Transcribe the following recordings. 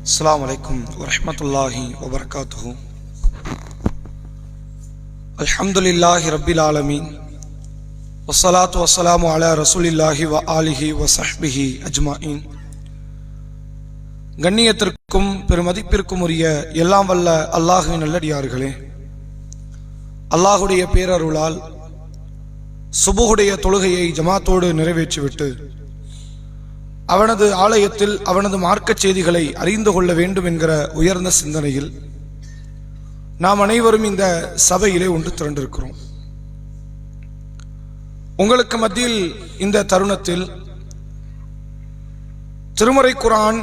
அஸ்லாம் வலைக்கும் வரமத்துல்லாஹி வபர்காத்து அல்ஹம்துலில்லாஹி ரபில் ஆலமீன் வசலாத்து வசலாம் அலா ரசூலில்லாஹி வ ஆலிஹி வசஹ்பிஹி அஜ்மாயின் கண்ணியத்திற்கும் பெருமதிப்பிற்கும் உரிய எல்லாம் வல்ல அல்லாஹுவின் நல்லடியார்களே. அல்லாஹுடைய பேரருளால் சுபுகுடைய தொழுகையை ஜமாத்தோடு நிறைவேற்றிவிட்டு அவனது ஆலயத்தில் அவனது மார்க்கச் செய்திகளை அறிந்து கொள்ள வேண்டும் என்கிற உயர்ந்த சிந்தனையில் நாம் அனைவரும் இந்த சபையிலே ஒன்று திரண்டிருக்கிறோம். உங்களுக்கு மத்தியில் இந்த தருணத்தில் திருமறை குரான்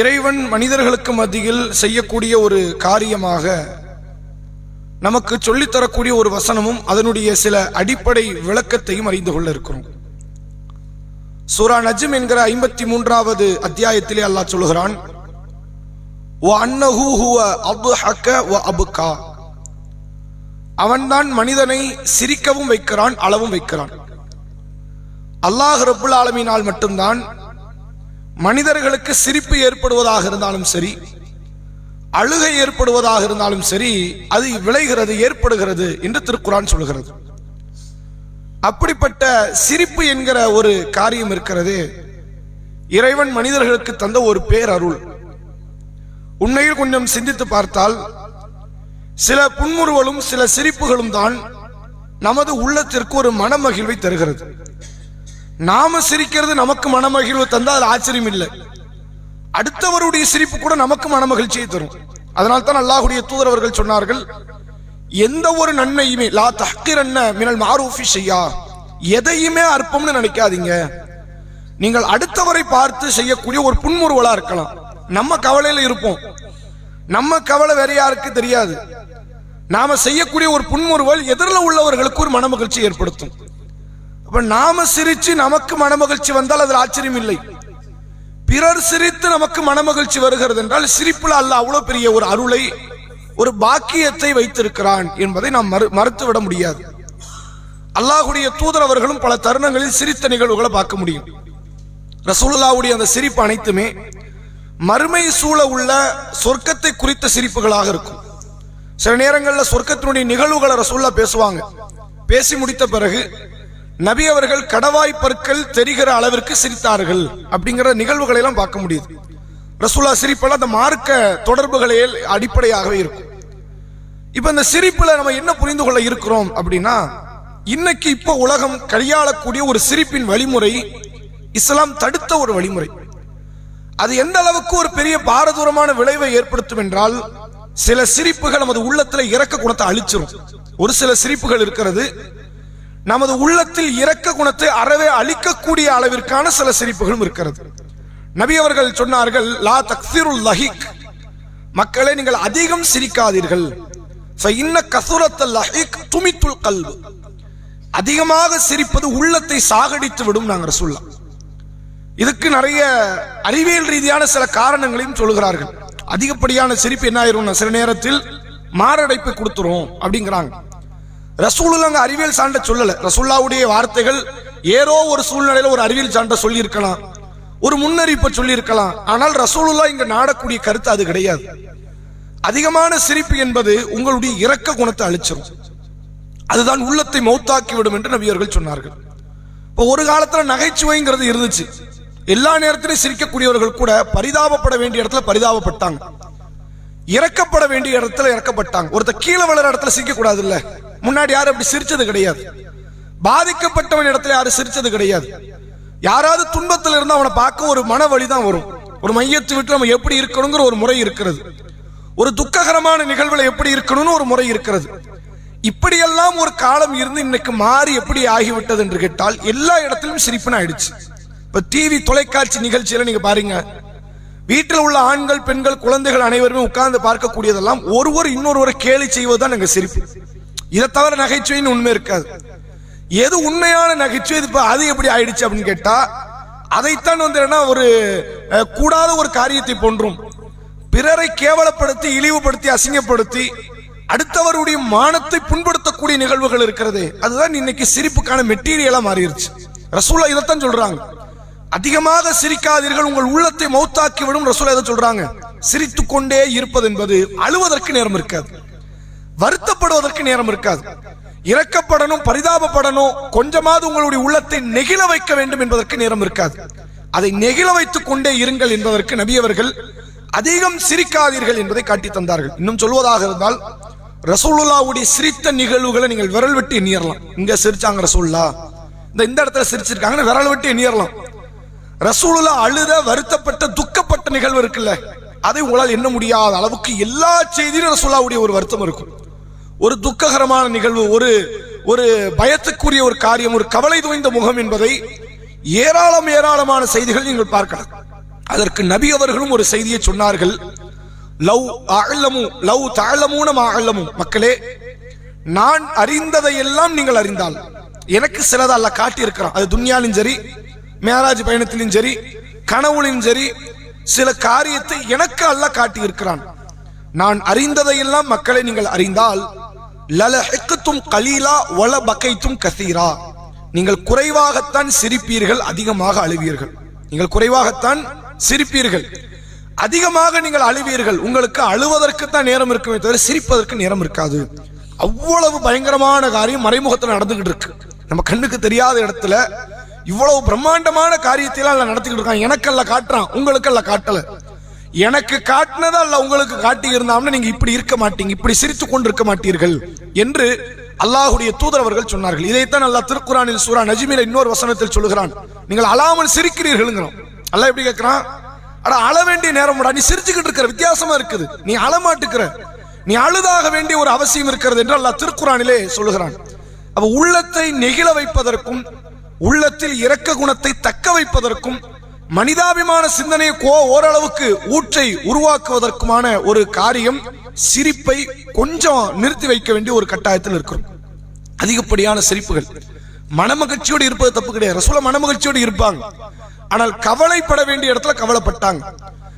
இறைவன் மனிதர்களுக்கு மத்தியில் செய்யக்கூடிய ஒரு காரியமாக நமக்கு சொல்லித்தரக்கூடிய ஒரு வசனமும் அதனுடைய சில அடிப்படை விளக்கத்தையும் அறிந்து கொள்ள இருக்கிறோம். சூரா நஜ்ம் என்கிற ஐம்பத்தி மூன்றாவது அத்தியாயத்திலே அல்லாஹ் சொல்கிறான் அவன்தான் மனிதனை சிரிக்கவும் வைக்கிறான் அளவும் வைக்கிறான். அல்லாஹ் ரபுல் ஆலமினால் மட்டும்தான் மனிதர்களுக்கு சிரிப்பு ஏற்படுவதாக இருந்தாலும் சரி அழுகை ஏற்படுவதாக இருந்தாலும் சரி அது விளைகிறது ஏற்படுகிறது என்று திருக்குறான் சொல்கிறது அப்படிப்பட்ட சிரிப்பு என்கிற ஒரு காரியம் இருக்கிறது. இறைவன் மனிதர்களுக்கு தந்த ஒரு பேர் அருள் உண்மையில் கொஞ்சம் சிந்தித்து பார்த்தால் சில புன்முறுவலும் சில சிரிப்புகளும் தான் நமது உள்ளத்திற்கு ஒரு மனமகிழ்வை தருகிறது. நாம சிரிக்கிறது நமக்கு மனமகிழ்வு தந்தால் அது ஆச்சரியம் இல்லை அடுத்தவருடைய சிரிப்பு கூட நமக்கு மனமகிழ்ச்சியை தரும். அதனால் தான் அல்லாஹுடைய தூதரவர்கள் சொன்னார்கள் எந்த ஒரு நன்மையுமே லா தஹ்கிரன்ன மினல் மாரூஃபி செய்யா எதையுமே அற்பம்னு நினைக்காதீங்க. நீங்கள் அடுத்தவரை பார்த்து செய்யக்கூடிய ஒரு புன்முறுவலா இருக்கலாம். நம்ம கவலையில இருப்போம். நம்ம கவலை வேற யாருக்கு தெரியாது. நாம செய்யக்கூடிய ஒரு புன்முறுவல் எதிரில் உள்ளவர்களுக்கு ஒரு மனமகிழ்ச்சி ஏற்படுத்தும். அப்ப நாம சிரிச்சு நமக்கு மனமகிழ்ச்சி வந்தால் அதில் ஆச்சரியம் இல்லை. பிறர் சிரித்து நமக்கு மனமகிழ்ச்சி வருகிறது என்றால் சிரிப்புல அல்ல அவ்வளவு பெரிய ஒரு அருளை ஒரு பாக்கியத்தை வைத்திருக்கிறான் என்பதை நாம் மறு மறுத்துவிட முடியாது. அல்லாஹுடைய தூதர் அவர்களும் பல தருணங்களில் சிரித்த நிகழ்வுகளை பார்க்க முடியும். ரசூல்லாவுடைய அந்த சிரிப்பு அனைத்துமே மறுமை சூழ உள்ள சொர்க்கத்தை குறித்த சிரிப்புகளாக இருக்கும். சில நேரங்களில் சொர்க்கத்தினுடைய நிகழ்வுகளை ரசூல்லா பேசுவாங்க. பேசி முடித்த பிறகு நபி அவர்கள் கடவாய் பற்கள் தெரிகிற அளவிற்கு சிரித்தார்கள் அப்படிங்கிற நிகழ்வுகளை எல்லாம் பார்க்க முடியுது. ரசூலா சிரிப்பெல்லாம் அந்த மார்க்க தொடர்புகளே அடிப்படையாகவே இருக்கும். இப்போ இந்த சிரிப்பில் நம்ம என்ன புரிந்து கொள்ள இருக்கிறோம் அப்படின்னா இன்னைக்கு இப்போ உலகம் கையாளக்கூடிய ஒரு சிரிப்பின் வழிமுறை இஸ்லாம் தடுத்த ஒரு வழிமுறை. அது எந்த அளவுக்கு ஒரு பெரிய பாரதூரமான விளைவை ஏற்படுத்தும் என்றால் சில சிரிப்புகள் நமது உள்ளத்தில் இறக்க குணத்தை அழிச்சிரும். ஒரு சில சிரிப்புகள் இருக்கிறது நமது உள்ளத்தில் இறக்க குணத்தை அறவே அழிக்கக்கூடிய அளவிற்கான சில சிரிப்புகளும் இருக்கிறது. நபி அவர்கள் சொன்னார்கள் லா தக்சிருல் லஹிக். மக்களை நீங்கள் அதிகம் சிரிக்காதீர்கள். இன்ன கசுரத்தல் லஹிக் துமித்துல் கல்வு அதிகமாக சிரிப்பது உள்ளத்தை சாகடித்து விடும் நாங்கள் சொல்லலாம் இதுக்கு நிறைய அறிவியல் ரீதியான சில காரணங்களையும் சொல்லுகிறார்கள். அதிகப்படியான சிரிப்பு என்ன ஆயிரும் சில நேரத்தில் மாரடைப்பு கொடுத்துரும் அப்படிங்கிறாங்க. ரசூலுல்லாங்க அறிவியல் சான்ற சொல்லல. ரசூல்லாவுடைய வார்த்தைகள் ஏதோ ஒரு சூழ்நிலையில ஒரு அறிவியல் சான்ற சொல்லியிருக்கலாம். ஒரு முன்னறிப்பை சொல்லியிருக்கலாம். ஆனால் ரசூலுல்லா இங்க நாடக்கூடிய கருத்து அது கிடையாது. அதிகமான சிரிப்பு என்பது உங்களுடைய இரக்க குணத்தை அழிச்சிடும் அதுதான் உள்ளத்தை மௌத்தாக்கி விடும் என்று நபியர்கள் சொன்னார்கள். இப்போ ஒரு காலத்துல நகைச்சுவைங்கிறது இருந்துச்சு. எல்லா நேரத்திலும் சிரிக்கக்கூடியவர்கள் கூட பரிதாபப்பட வேண்டிய இடத்துல பரிதாபப்பட்டாங்க. இறக்கப்பட வேண்டிய இடத்துல இறக்கப்பட்டாங்க. ஒருத்தர் கீழே விழுற இடத்துல சிரிக்க கூடாது இல்ல முன்னாடி யாரும் அப்படி சிரிச்சது கிடையாது. பாதிக்கப்பட்டவன் இடத்துல யாரும் சிரிச்சது கிடையாது. யாராவது துன்பத்தில் இருந்தால் அவனை பார்க்க ஒரு மன வழி தான் வரும். ஒரு மையத்தை விட்டு நம்ம எப்படி இருக்கணுங்கிற ஒரு முறை இருக்கிறது. ஒரு துக்ககரமான நிகழ்வுல எப்படி இருக்கணும்னு ஒரு முறை இருக்கிறது. இப்படியெல்லாம் ஒரு காலம் இருந்து இன்னைக்கு மாறி எப்படி ஆகிவிட்டது என்று கேட்டால் எல்லா இடத்திலும் சிரிப்புன்னு ஆயிடுச்சு. இப்ப டிவி தொலைக்காட்சி நிகழ்ச்சியில நீங்க பாருங்க. வீட்டில் உள்ள ஆண்கள் பெண்கள் குழந்தைகள் அனைவருமே உட்கார்ந்து பார்க்கக்கூடியதெல்லாம் ஒருவர் இன்னொருவரை கேலி செய்வதுதான் எங்க சிரிப்பு. இதை தவிர நகைச்சுவைன்னு உண்மை இருக்காது. எது உண்மையான நகைச்சுவை இது இப்போ அது எப்படி ஆயிடுச்சு அப்படின்னு கேட்டா அதைத்தான் வந்து என்ன ஒரு அஹ், கூடாத ஒரு காரியத்தை போன்றும். பிறரை கேவலப்படுத்தி இழிவுபடுத்தி அசிங்கப்படுத்தி அடுத்தவருடைய மானத்தை புண்படுத்தக்கூடிய நிகழ்வுகள் இருக்கிறது. அதுதான் இன்னைக்கு சிரிப்புக்கான மெட்டீரியலா மாறிடுச்சு. ரசூலா இதைத்தான் சொல்றாங்க. அதிகமாக சிரிக்காதீர்கள் உங்கள் உள்ளத்தை மௌத்தாக்கி விடும் ரசூலா இதை சொல்றாங்க. சிரித்து கொண்டே இருப்பது என்பது அழுவதற்கு நேரம் இருக்காது. வருத்தப்படுவதற்கு நேரம் இருக்காது. இறக்கப்படணும் பரிதாபப்படணும் கொஞ்சமாவது உங்களுடைய உள்ளத்தை நெகிழ வைக்க வேண்டும் என்பதற்கு நேரம் இருக்காது. அதை நெகிழ வைத்துக் கொண்டே இருங்கள் என்பதற்கு நபியவர்கள் அதிகம் சிரிக்காதீர்கள் என்பதை காட்டி தந்தார்கள். இன்னும் சொல்வதாக இருந்தால் ரசூலுல்லாவுடைய சிரித்த நிகழ்வுகளை நீங்கள் விரல் விட்டு எண்ணிரலாம். இங்க சிரிச்சாங்க ரசூல்லா இந்த இந்த இடத்துல சிரிச்சிருக்காங்கன்னு விரல் விட்டு எண்ணிரலாம். ரசூலுல்லா அழுத வருத்தப்பட்ட துக்கப்பட்ட நிகழ்வு இருக்குல்ல அதை உங்களால் எண்ண முடியாத அளவுக்கு எல்லா செய்தியிலும் ரசூல்லாவுடைய ஒரு வருத்தம் இருக்கும். ஒரு துக்ககரமான நிகழ்வு ஒரு ஒரு பயத்துக்குரிய ஒரு காரியம் ஒரு கவலை துவைந்த முகம் என்பதை ஏராளம் ஏராளமான செய்திகள் நீங்கள் பார்க்கலாம். அதற்கு நபி அவர்களும் ஒரு செய்தியை சொன்னார்கள். லவ் அழலமு லவ் தாழமும் அழலமும் மக்களே நான் அறிந்ததை எல்லாம் நீங்கள் அறிந்தால் எனக்கு சிலதை அல்ல காட்டி இருக்கிறான் அது துன்யாலும் சரி மேராஜ் பயணத்திலும் சரி கனவுலையும் சரி சில காரியத்தை எனக்கு அல்ல காட்டி இருக்கிறான் நான் அறிந்ததையெல்லாம் மக்களை நீங்கள் அறிந்தால் லலஹிக்கத்தும் கலீலா ஒல பக்கைத்தும் கசீரா. நீங்கள் குறைவாகத்தான் சிரிப்பீர்கள் அதிகமாக அழுவீர்கள். நீங்கள் குறைவாகத்தான் சிரிப்பீர்கள் அதிகமாக நீங்கள் அழுவீர்கள். உங்களுக்கு அழுவதற்கு தான் நேரம் இருக்குமே தவிர சிரிப்பதற்கு நேரம் இருக்காது. அவ்வளவு பயங்கரமான காரியம் மறைமுகத்தில் நடந்துகிட்டு இருக்கு. நம்ம கண்ணுக்கு தெரியாத இடத்துல இவ்வளவு பிரம்மாண்டமான காரியத்தையெல்லாம் நடத்திக்கிட்டு இருக்கான். எனக்கல்ல காட்டுறான் உங்களுக்கல்ல காட்டலை. எனக்கு காட்டினதா அல்ல உங்களுக்கு காட்டி இருந்தாம்னு நீங்க இப்படி இருக்க மாட்டீங்க இப்படி சிரித்து கொண்டிருக்க மாட்டீர்கள் என்று அல்லாஹுடைய தூதர் அவர்கள் சொன்னார்கள். இதைத்தான் அல்லாஹ் திருக்குறானில் சூரா நஜிமில இன்னொரு வசனத்தில் சொல்லுகிறான். நீங்கள் அழாமல் சிரிக்கிறீர்கள்ங்கிறோம். அல்லாஹ் எப்படி கேட்கிறான்? அட அழ வேண்டிய நேரம் நீ சிரிச்சுக்கிட்டு இருக்கிற வித்தியாசமா இருக்குது. நீ அழமாட்டுக்கிற நீ அழுதாக வேண்டிய ஒரு அவசியம் இருக்கிறது என்று அல்லாஹ் திருக்குறானிலே சொல்லுகிறான். அப்ப உள்ளத்தை நெகிழ வைப்பதற்கும் உள்ளத்தில் இரக்க குணத்தை தக்க வைப்பதற்கும் மனிதாபிமான சிந்தனையை கோ ஓரளவுக்கு ஊற்றை உருவாக்குவதற்குமான ஒரு காரியம் சிரிப்பை கொஞ்சம் நிறுத்தி வைக்க வேண்டிய ஒரு கட்டாயத்தில் இருக்கிறோம். அதிகப்படியான சிரிப்புகள். மனமகிழ்ச்சியோடு இருப்பது தப்பு கிடையாது. ரசூல மனமகிழ்ச்சியோடு இருப்பாங்க. ஆனால் கவலைப்பட வேண்டிய இடத்துல கவலைப்பட்டாங்க.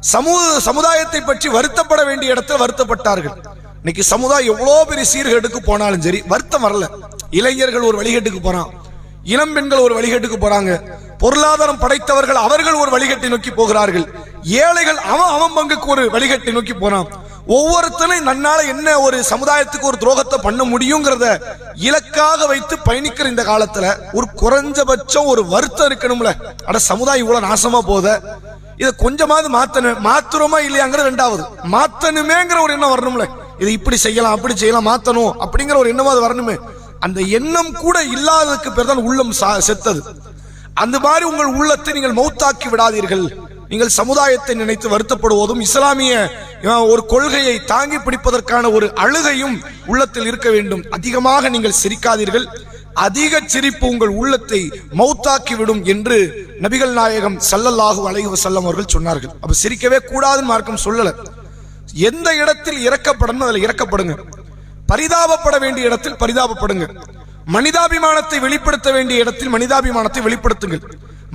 சமூக சமுதாயத்தை பற்றி வருத்தப்பட வேண்டிய இடத்துல வருத்தப்பட்டார்கள். இன்னைக்கு சமுதாயம் எவ்வளோ பெரிய சீர்கேட்டுக்கு போனாலும் சரி வருத்தம் வரல. இளைஞர்கள் ஒரு வழிகேட்டுக்கு போறான். இளம் பெண்கள் ஒரு வழிகட்டுக்கு போறாங்க. பொருளாதாரம் படைத்தவர்கள் அவர்கள் ஒரு வழிகட்டை நோக்கி போகிறார்கள். ஏழைகள் அவன் அவன் பங்குக்கு ஒரு வழிகட்டை நோக்கி போறான். ஒவ்வொருத்தனையும் நன்னால என்ன ஒரு சமுதாயத்துக்கு ஒரு துரோகத்தை பண்ண முடியுங்கிறத இலக்காக வைத்து பயணிக்கிற இந்த காலத்துல ஒரு குறைஞ்சபட்சம் ஒரு வருத்தம் இருக்கணும்ல. அட சமுதாயம் இவ்வளவு நாசமா போத இதை கொஞ்சமாவது மாத்தணும் மாத்துறோமா இல்லையாங்கிறது ரெண்டாவது. மாத்தணுமேங்கிற ஒரு எண்ணம் வரணும்ல. இதை இப்படி செய்யலாம் அப்படி செய்யலாம் மாத்தணும் அப்படிங்கிற ஒரு எண்ணமாவது வரணுமே. அந்த எண்ணம் கூட இல்லாததுக்கு பேர் தான் உள்ளம் சா- செத்தது. அந்த மாதிரி உங்கள் உள்ளத்தை நீங்கள் மௌத்தாக்கி விடாதீர்கள். நீங்கள் சமுதாயத்தை நினைத்து வருத்தப்படுவதும் இஸ்லாமிய ஒரு கொள்கையை தாங்கி பிடிப்பதற்கான ஒரு அழுகையும் உள்ளத்தில் இருக்க வேண்டும். அதிகமாக நீங்கள் சிரிக்காதீர்கள். அதிக சிரிப்பு உங்கள் உள்ளத்தை மௌத்தாக்கிவிடும் என்று நபிகள் நாயகம் சல்லல்லாஹு அலைஹு வஸல்லம் அவர்கள் சொன்னார்கள். அப்ப சிரிக்கவே கூடாதுன்னு மார்க்கம் சொல்லல. எந்த இடத்தில் இறக்கப்படணும் அதில் இறக்கப்படுங்க. பரிதாபப்பட வேண்டிய இடத்தில் பரிதாபப்படுங்க. மனிதாபிமானத்தை வெளிப்படுத்த வேண்டிய இடத்தில் மனிதாபிமானத்தை வெளிப்படுத்துங்கள்.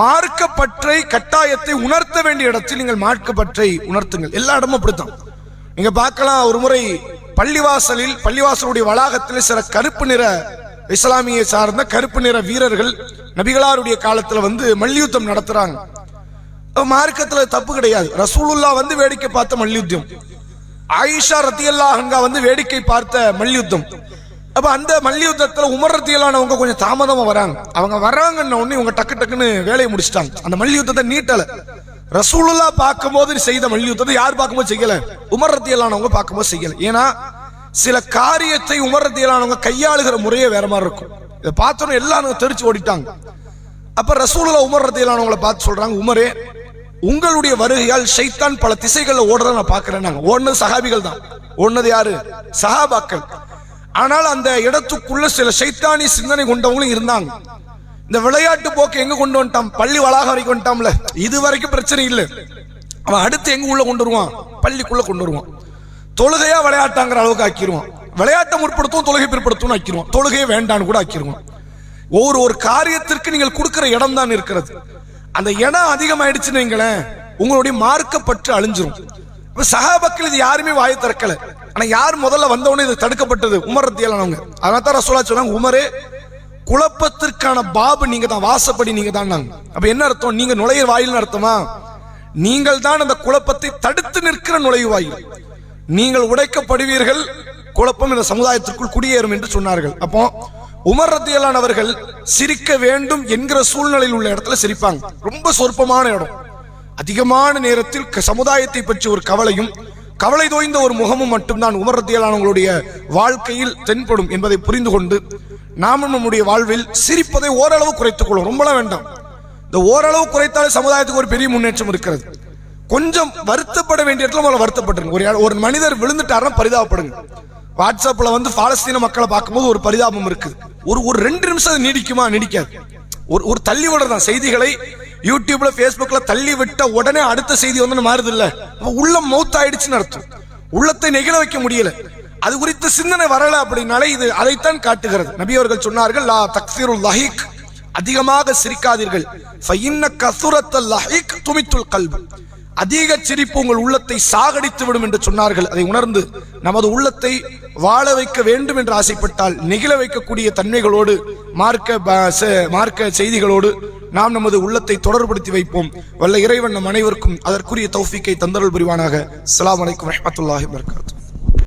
மார்க்கப்பற்றை கட்டாயத்தை உணர்த்த வேண்டிய இடத்தில் நீங்கள் மார்க்கப்பற்றை உணர்த்துங்கள். எல்லா இடமும் அப்படித்தான். நீங்க பார்க்கலாம் ஒரு முறை பள்ளிவாசலில் பள்ளிவாசலுடைய வளாகத்தில் சில கருப்பு நிற இஸ்லாமியை சார்ந்த கருப்பு நிற வீரர்கள் நபிகளாருடைய காலத்துல வந்து மல்யுத்தம் நடத்துறாங்க. மார்க்கத்தில் மார்க்கத்துல தப்பு கிடையாது. ரசூலுல்லா வந்து வேடிக்கை பார்த்த மல்யுத்தம். ஆயிஷா ரத்தியல்லாஹ் வந்து வேடிக்கை பார்த்த மல்யுத்தம். அப்ப அந்த மல்யுத்தத்துல உமர் ரத்தியல்லானவங்க கொஞ்சம் தாமதமா வராங்க. அவங்க வராங்கன்ன உடனே இவங்க டக்கு டக்குன்னு வேலையை முடிச்சிட்டாங்க. அந்த மல்யுத்தத்தை நீட்டல. ரசூலுல்லா பார்க்கும்போது செய்த மல்யுத்தத்தை யார் பார்க்கும்போது செய்யல? உமர் ரத்தியல்லானவங்க பார்க்கும்போது செய்யல. ஏன்னா சில காரியத்தை உமர் ரத்தியல்லானவங்க கையாளுகிற முறையே வேற மாதிரி இருக்கும். இதை பார்த்தோன்னு எல்லாரும் தெரிச்சு ஓடிட்டாங்க. அப்ப ரசூலுல்லா உமர் ரத்தியல்லானவங்களை பார்த்து சொல்றாங்க உமரே உங்களுடைய வருகையால் ஷைத்தான் பல திசைகள்ல ஓடுறத நான் பார்க்கிறேன் நாங்க. ஓடுனது சஹாபிகள் தான். ஓடுனது யாரு? சஹாபாக்கள். ஆனால் அந்த இடத்துக்குள்ள சில ஷைத்தானி சிந்தனை கொண்டவங்களும் இருந்தாங்க. இந்த விளையாட்டு போக்கு எங்க கொண்டு வந்துட்டான்? பள்ளி வளாகம் வரைக்கும் வந்துட்டான்ல. இது வரைக்கும் பிரச்சனை இல்லை. அவன் அடுத்து எங்க உள்ள கொண்டு வருவான்? பள்ளிக்குள்ள கொண்டு வருவான். தொழுகையா விளையாட்டாங்கிற அளவுக்கு ஆக்கிடுவான் விளையாட்டை முற்படுத்தும் தொழுகை பிற்படுத்தும் ஆக்கிடுவான் தொழுகையை வேண்டான்னு கூட ஆக்கிடுவான் ஒவ்வொரு ஒரு காரியத்திற்கு நீங்கள் கொடுக்குற இடம் தான் இருக்கிறது. அந்த இடம் அதிகமாயிடுச்சுன்னு வைங்களேன் உங்களுடைய மார்க்கப்பற்று அழிஞ்சிரும். இப்ப சகாபக்கள் இது யாருமே வாயை திறக்கல. ஆனா யார் முதல்ல வந்தவொடனே இது தடுக்கப்பட்டது? உமர் ரத்தியலானவங்க அதனால தான் ரசோலா சொன்னாங்க உமரே குழப்பத்திற்கான பாபு நீங்க தான் வாசப்படி நீங்க தான் அப்ப என்ன அர்த்தம்? நீங்க நுழைய வாயில் அர்த்தமா? நீங்கள் தான் அந்த குழப்பத்தை தடுத்து நிற்கிற நுழைவாயில் நீங்கள் உடைக்கப்படுவீர்கள் குழப்பம் இந்த சமுதாயத்திற்குள் குடியேறும் என்று சொன்னார்கள். அப்போ உமர் ரத்தியலான் அவர்கள் சிரிக்க வேண்டும் என்கிற சூழ்நிலையில் உள்ள இடத்துல சிரிப்பாங்க. ரொம்ப சொற்பமான இடம். அதிகமான நேரத்தில் க- சமுதாயத்தை பற்றி ஒரு கவலையும் கவலை தோய்ந்த ஒரு முகமும் மட்டும்தான் உமர் ரத்தியலானவங்களுடைய வாழ்க்கையில் தென்படும் என்பதை புரிந்து கொண்டு நாமும் நம்முடைய வாழ்வில் சிரிப்பதை ஓரளவு குறைத்துக் கொள்ளும் ரொம்பலாம் வேண்டாம். இந்த ஓரளவு குறைத்தாலே சமுதாயத்துக்கு ஒரு பெரிய முன்னேற்றம் இருக்கிறது. கொஞ்சம் வருத்தப்பட வேண்டிய இடத்துல முதல்ல வருத்தப்பட்டுருங்க. ஒரு ஒரு மனிதர் விழுந்துட்டாருன்னா பரிதாபப்படுங்க. வாட்ஸ்அப்ல வந்து பாலஸ்தீன மக்களை பார்க்கும்போது ஒரு பரிதாபம் இருக்குது ஒரு ஒரு ரெண்டு நிமிஷம் அது நீடிக்குமா? நீடிக்காது. ஒரு ஒரு தள்ளி விடுறதான் செய்திகளை யூடியூப்ல Facebookல தள்ளி விட்ட உடனே அடுத்த செய்தி வந்து மாறுது இல்ல உள்ளம் மௌத் ஆயிடுச்சுன்னு அர்த்தம். உள்ளத்தை நெகிழ வைக்க முடியல. அது குறித்த சிந்தனை வரல அப்படின்னாலே இது அதைத்தான் காட்டுகிறது. நபி அவர்கள் சொன்னார்கள் லா தக்சீருல் லஹீக். அதிகமாக சிரிக்காதீர்கள். ஃபைன்ன கசுரத்தல் லஹீக் துமித்துல் கல்பு. அதிக சிரிப்பு உங்கள் உள்ளத்தை சாகடித்து விடும் என்று சொன்னார்கள். அதை உணர்ந்து நமது உள்ளத்தை வாழ வைக்க வேண்டும் என்று ஆசைப்பட்டால் நெகிழ வைக்கக்கூடிய தன்மைகளோடு மார்க்க மார்க்க செய்திகளோடு நாம் நமது உள்ளத்தை தொடர்படுத்தி வைப்போம். வல்ல இறைவன் நம் அனைவருக்கும் அதற்குரிய தௌஃபிக்கை தந்தரல் புரிவானாக. அஸ்லாம் வலைக்கம் வரமத்துல்லாஹி வபரகாத்துஹு.